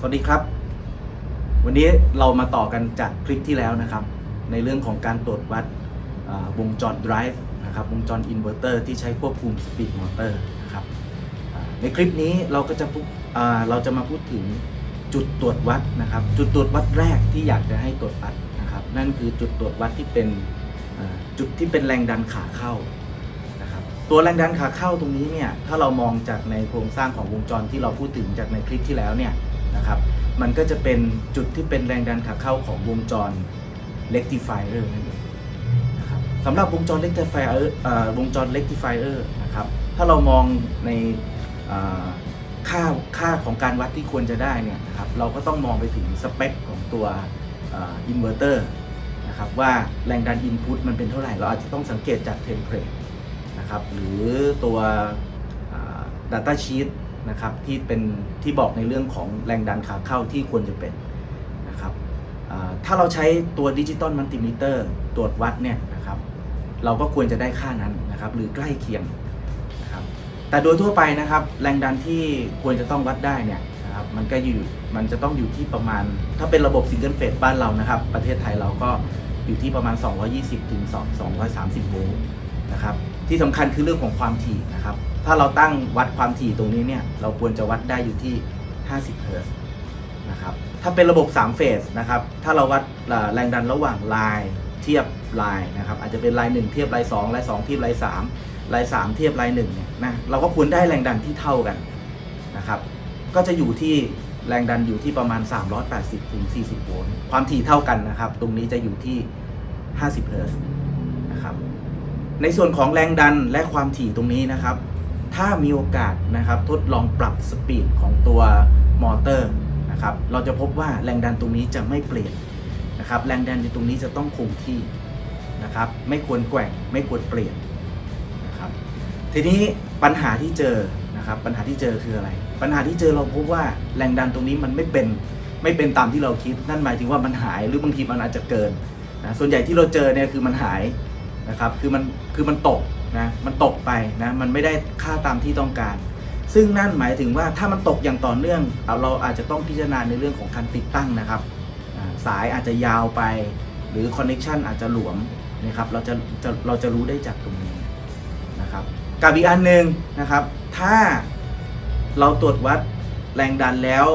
สวัสดีครับ วันนี้เรามาต่อกันจากคลิปที่แล้วนะครับ ในเรื่องของการตรวจวัดวงจร drive นะครับวงจรอินเวอร์เตอร์ที่ใช้ควบคุมสปีดมอเตอร์นะครับในคลิปนี้เราก็จะเราจะมาพูดถึงจุดตรวจวัดนะครับ จุดตรวจวัดแรกที่อยากจะให้ตรวจวัดนะครับ นั่นคือจุดตรวจวัดที่เป็นจุดที่เป็นแรงดันขาเข้านะครับ ตัวแรงดันขาเข้าตรงนี้เนี่ยถ้าเรามองจากในโครงสร้างของวงจรที่เราพูดถึงจากในคลิปที่แล้วเนี่ย นะครับ มันก็จะเป็นจุดที่เป็นแรงดันขาเข้าของวงจร rectifier นั่นเองนะครับสำหรับวงจร rectifier วงจร rectifier นะครับ ถ้าเรามองในค่าค่าของการวัดที่ควรจะได้เนี่ยครับเราก็ต้องมองไปถึงสเปคของตัวอินเวอร์เตอร์นะครับว่าแรงดัน input มันเป็นเท่าไหร่ เราอาจจะต้องสังเกตจากเทมเพลตนะครับหรือตัว Data Sheet นะครับที่เป็นที่บอกในเรื่องของแรงดันขาเข้าที่ควรจะเป็นนะครับถ้าเราใช้ตัวดิจิตอลมัลติมิเตอร์ตรวจวัดเนี่ยนะครับเราก็ควรจะได้ค่านั้นนะครับหรือใกล้เคียงนะครับแต่โดยทั่วไปนะครับแรงดันที่ควรจะต้องวัดได้เนี่ยนะครับมันก็อยู่มันจะต้องอยู่ที่ประมาณ ถ้าเป็นระบบซิงเกิลเฟสบ้านเรานะครับ ประเทศไทยเราก็อยู่ที่ประมาณ 220ถึง230 โวลต์ นะครับที่สำคัญคือเรื่องของความถี่นะครับถ้าเราตั้งวัดความถี่ตรงนี้เนี่ยเราควรจะวัดได้อยู่ที่ 50เฮิรตซ์นะครับถ้าเป็นระบบ 3 เฟสนะครับถ้าเราวัดแรงดันระหว่างลายเทียบลายนะครับอาจจะเป็นลาย 1 เทียบลาย2ลาย2เทียบลาย3ลาย3เทียบลาย1เนี่ยนะเราก็ควรได้แรงดันที่เท่ากันนะครับก็จะอยู่ที่แรงดันอยู่ที่ประมาณ 380ถึง40 โวลต์ ความถี่เท่ากันนะครับ ตรงนี้จะอยู่ที่ 50 เฮิรตซ์นะครับ ในส่วนของแรงดันและความถี่ตรงนี้นะครับ ถ้ามีโอกาสนะครับทดลองปรับสปีดของตัวมอเตอร์นะครับ เราจะพบว่าแรงดันตรงนี้จะไม่เปลี่ยนนะครับ แรงดันในตรงนี้จะต้องคงที่นะครับ ไม่ควรแกว่ง ไม่ควรเปลี่ยนนะครับ ทีนี้ปัญหาที่เจอนะครับ ปัญหาที่เจอคืออะไร ปัญหาที่เจอเราพบว่าแรงดันตรงนี้มันไม่เป็นไม่เป็นตามที่เราคิด นั่นหมายถึงว่ามันหายหรือบางทีมันอาจจะเกินนะส่วนใหญ่ที่เราเจอเนี่ยคือมันหาย นะครับคือมันคือมันตกนะมันตกไปนะมันไม่ได้ค่าตามที่ต้องการ ซึ่งนั่นหมายถึงว่าถ้ามันตกอย่างต่อเนื่องเอาเราอาจจะต้องพิจารณาในเรื่องของการติดตั้งนะครับสายอาจจะยาวไป หรือคอนเน c t ชันอาจจะหลวมนะครับเราจะจะเราจะรู้ได้จากตรงนี้นะครับกับอีกอันหนึ่งนะครับ ถ้าเราตรวจวัดแรงดันแล้ว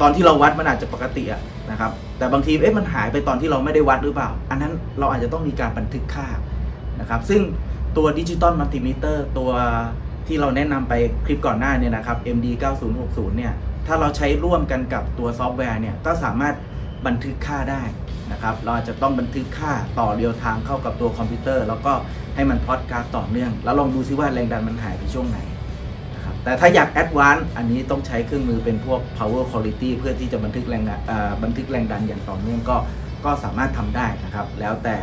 ตอนที่เราวัดมันอาจจะปกติอะนะครับ แต่บางทีเอ๊ะมันหายไปตอนที่เราไม่ได้วัดหรือเปล่า อันนั้นเราอาจจะต้องมีการบันทึกค่านะครับ ซึ่งตัวดิจิตอลมัลติมิเตอร์ตัวที่เราแนะนำไปคลิปก่อนหน้าเนี่ยนะครับ MD 9060เนี่ย ถ้าเราใช้ร่วมกันกับตัวซอฟต์แวร์เนี่ย ก็สามารถบันทึกค่าได้นะครับ เราอาจจะต้องบันทึกค่าต่อเรียลไทม์เข้ากับตัวคอมพิวเตอร์ แล้วก็ให้มันพอดการ์ดต่อเนื่อง แล้วลองดูซิว่าแรงดันมันหายไปช่วงไหน แต่ถ้าอยากแอดวานซ์อันนี้ต้องใช้เครื่องมือเป็นพวก power quality เพื่อที่จะบันทึกแรงดันเอ่อบันทึกแรงดันอย่างต่อเนื่องก็ก็สามารถทำได้นะครับ แล้วแต่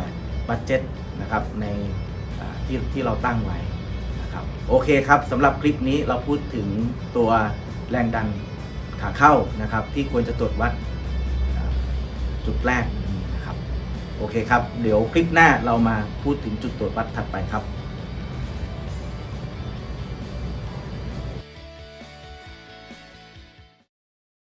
บัตเจ็ตนะครับในที่ที่เราตั้งไว้นะครับโอเคครับสำหรับคลิปนี้เราพูดถึงตัวแรงดันขาเข้านะครับ ที่ควรจะตรวจวัดจุดแรกนะครับโอเคครับ เดี๋ยวคลิปหน้าเรามาพูดถึงจุดตรวจวัดถัดไปครับ